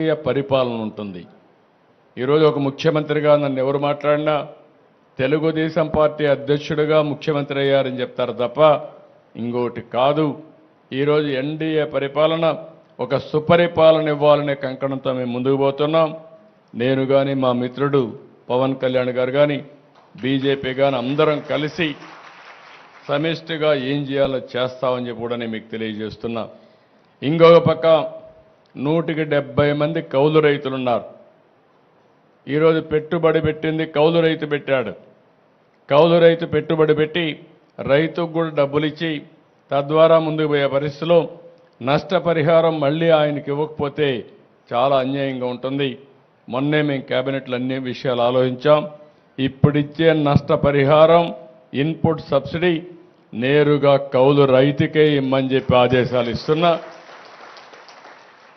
రాజకీయ పరిపాలన ఉంటుంది. ఈరోజు ఒక ముఖ్యమంత్రిగా నన్ను ఎవరు మాట్లాడినా తెలుగుదేశం పార్టీ అధ్యక్షుడిగా ముఖ్యమంత్రి అయ్యారని చెప్తారు తప్ప ఇంకోటి కాదు. ఈరోజు ఎన్డీఏ పరిపాలన ఒక సుపరిపాలన ఇవ్వాలనే కంకణంతో మేము ముందుకు పోతున్నాం. నేను కానీ మా మిత్రుడు పవన్ కళ్యాణ్ గారు కానీ బీజేపీ కానీ అందరం కలిసి సమిష్టిగా ఏం చేయాలో చేస్తామని చెప్పి కూడా నేను మీకు తెలియజేస్తున్నా. ఇంకొక పక్క నూటికి డెబ్బై మంది కౌలు రైతులున్నారు. ఈరోజు పెట్టుబడి పెట్టింది కౌలు రైతు పెట్టాడు. కౌలు రైతు పెట్టుబడి పెట్టి రైతుకు కూడా డబ్బులు ఇచ్చి తద్వారా ముందుకు పోయే పరిస్థితిలో నష్టపరిహారం మళ్ళీ ఆయనకి ఇవ్వకపోతే చాలా అన్యాయంగా ఉంటుంది. మొన్నే మేము క్యాబినెట్లు అన్ని విషయాలు ఆలోచించాం. ఇప్పుడిచ్చే నష్టపరిహారం ఇన్పుట్ సబ్సిడీ నేరుగా కౌలు రైతుకే ఇమ్మని చెప్పి ఆదేశాలు ఇస్తున్నా.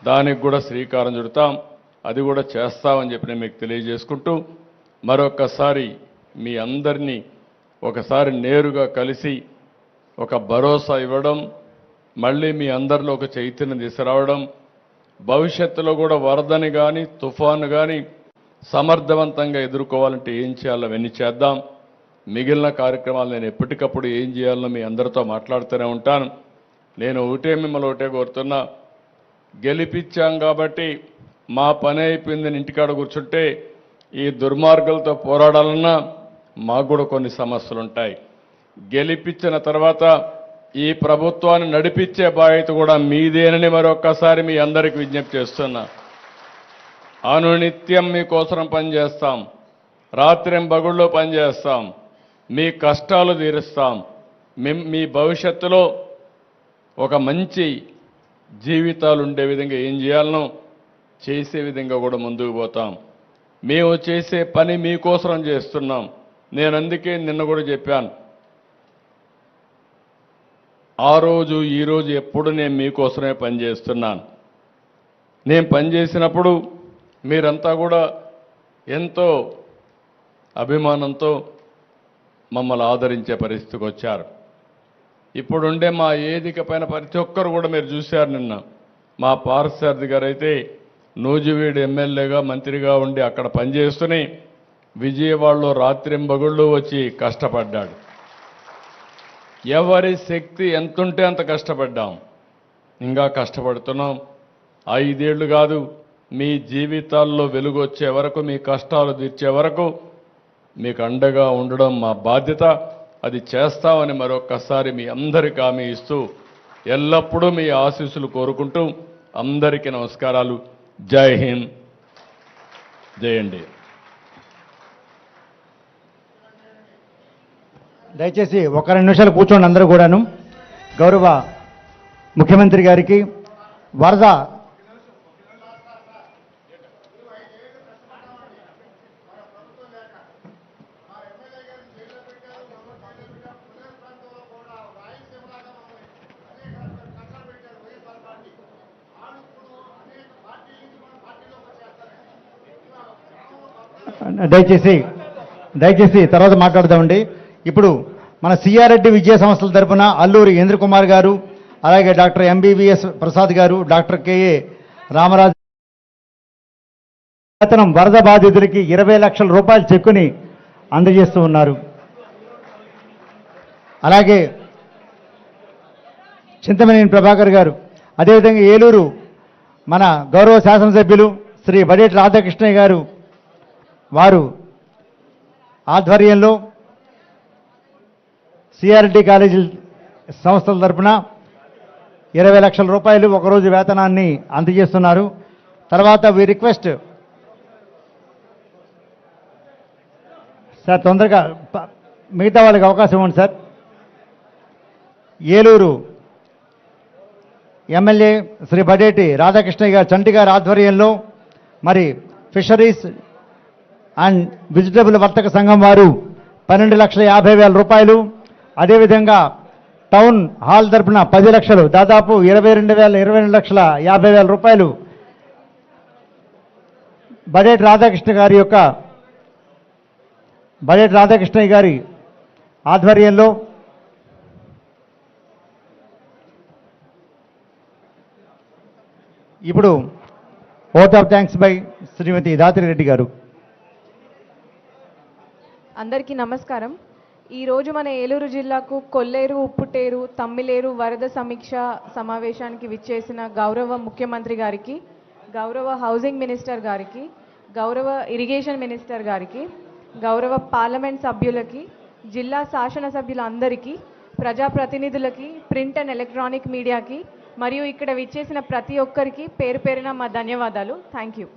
దానికి కూడా శ్రీకారం చుడతాం. అది కూడా చేస్తామని చెప్పి నేను మీకు తెలియజేసుకుంటూ మరొకసారి మీ అందరినీ ఒకసారి నేరుగా కలిసి ఒక భరోసా ఇవ్వడం మళ్ళీ మీ అందరిలో ఒక చైతన్యం తీసుకురావడం భవిష్యత్తులో కూడా వరదని కానీ తుఫాను కానీ సమర్థవంతంగా ఎదుర్కోవాలంటే ఏం చేయాలో అవన్నీ చేద్దాం. మిగిలిన కార్యక్రమాలు నేను ఎప్పటికప్పుడు ఏం చేయాలో మీ అందరితో మాట్లాడుతూనే ఉంటాను. నేను ఒకటే మిమ్మల్ని ఒకటే కోరుతున్నా. గెలిపించాం కాబట్టి మా పని అయిపోయిందని ఇంటికాడ కూర్చుంటే ఈ దుర్మార్గులతో పోరాడాలన్నా మాకు కూడా కొన్ని సమస్యలు ఉంటాయి గెలిపించిన తర్వాత ఈ ప్రభుత్వాన్ని నడిపించే బాధ్యత కూడా మీదేనని మరొక్కసారి మీ అందరికి విజ్ఞప్తి చేస్తున్నా. అనునిత్యం మీకోసం పనిచేస్తాం. రాత్రింబగుళ్ళు పనిచేస్తాం. మీ కష్టాలు తీరుస్తాం. మీ భవిష్యత్తులో ఒక మంచి జీవితాలు ఉండే విధంగా ఏం చేయాలనో చేసే విధంగా కూడా ముందుకు పోతాం. మేము చేసే పని మీకోసం చేస్తున్నాం. నేను అందుకే నిన్న కూడా చెప్పాను. ఆ రోజు ఈరోజు ఎప్పుడు నేను మీకోసమే పనిచేస్తున్నాను నేను పనిచేసినప్పుడు మీరంతా కూడా ఎంతో అభిమానంతో మమ్మల్ని ఆదరించే పరిస్థితికి వచ్చారు. ఇప్పుడుండే మా ఏదిక పైన ప్రతి ఒక్కరు కూడా మీరు చూశారు నిన్న. మా పార్సారథి గారు అయితే నూజివీడు ఎమ్మెల్యేగా మంత్రిగా ఉండి అక్కడ పనిచేస్తూనే విజయవాడలో రాత్రింబగుళ్ళు వచ్చి కష్టపడ్డాడు. ఎవరి శక్తి ఎంతుంటే అంత కష్టపడ్డాం. ఇంకా కష్టపడుతున్నాం. ఐదేళ్ళు కాదు మీ జీవితాల్లో వెలుగు వచ్చే వరకు మీ కష్టాలు తీర్చే వరకు మీకు అండగా ఉండడం మా బాధ్యత. అది చేస్తామని మరొక్కసారి మీ అందరికీ హామీ ఇస్తూ ఎల్లప్పుడూ మీ ఆశీస్సులు కోరుకుంటూ అందరికీ నమస్కారాలు. జై హింద్. జై అండి. దయచేసి ఒక రెండు నిమిషాలు కూర్చోండి అందరూ కూడాను. గౌరవ ముఖ్యమంత్రి గారికి వరద దయచేసి దయచేసి తర్వాత మాట్లాడదామండి. ఇప్పుడు మన సిఆర్రెడ్డి విద్యా సంస్థల తరపున అల్లూరి ఇంద్ర కుమార్ గారు అలాగే డాక్టర్ ఎంబీబీఎస్ ప్రసాద్ గారు డాక్టర్ కేఏ రామరాజు అతను వరద బాధితులకి ఇరవై లక్షల రూపాయల చెక్కుని అందజేస్తూ ఉన్నారు. అలాగే చింతమనేని ప్రభాకర్ గారు అదేవిధంగా ఏలూరు మన గౌరవ శాసనసభ్యులు శ్రీ బడేటి రాధాకృష్ణయ్య గారు వారు ఆధ్వర్యంలో సిఆర్డి కాలేజీ సంస్థల తరపున ఇరవై లక్షల రూపాయలు ఒకరోజు వేతనాన్ని అందజేస్తున్నారు. తర్వాత వి రిక్వెస్ట్ సార్ తొందరగా ప- మిగతా వాళ్ళకి అవకాశం ఇవ్వండి సార్. ఏలూరు ఎమ్మెల్యే శ్రీ బడేటి రాధాకృష్ణయ్య గారు చంటి గారి ఆధ్వర్యంలో మరి ఫిషరీస్ అండ్ వెజిటబుల్ వర్తక సంఘం వారు పన్నెండు లక్షల యాభై వేల రూపాయలు. అదేవిధంగా టౌన్ హాల్ తరపున పది లక్షలు దాదాపు ఇరవై రెండు వేల ఇరవై రెండు లక్షల యాభై వేల రూపాయలు. బడేటి రాధాకృష్ణ గారి యొక్క బడేటి రాధాకృష్ణ గారి ఆధ్వర్యంలో ఇప్పుడు vote of thanks by Shrimati Datireddy గారు. అందరికీ నమస్కారం. ఈరోజు మన ఏలూరు జిల్లాకు కొల్లేరు ఉప్పుటేరు తమ్మిలేరు వరద సమీక్ష సమావేశానికి విచ్చేసిన గౌరవ ముఖ్యమంత్రి గారికి గౌరవ హౌసింగ్ మినిస్టర్ గారికి గౌరవ ఇరిగేషన్ మినిస్టర్ గారికి గౌరవ పార్లమెంట్ సభ్యులకి జిల్లా శాసనసభ్యులందరికీ ప్రజాప్రతినిధులకి ప్రింట్ అండ్ ఎలక్ట్రానిక్ మీడియాకి మరియు ఇక్కడ విచ్చేసిన ప్రతి ఒక్కరికి పేరు పేరున మా ధన్యవాదాలు. Thank you.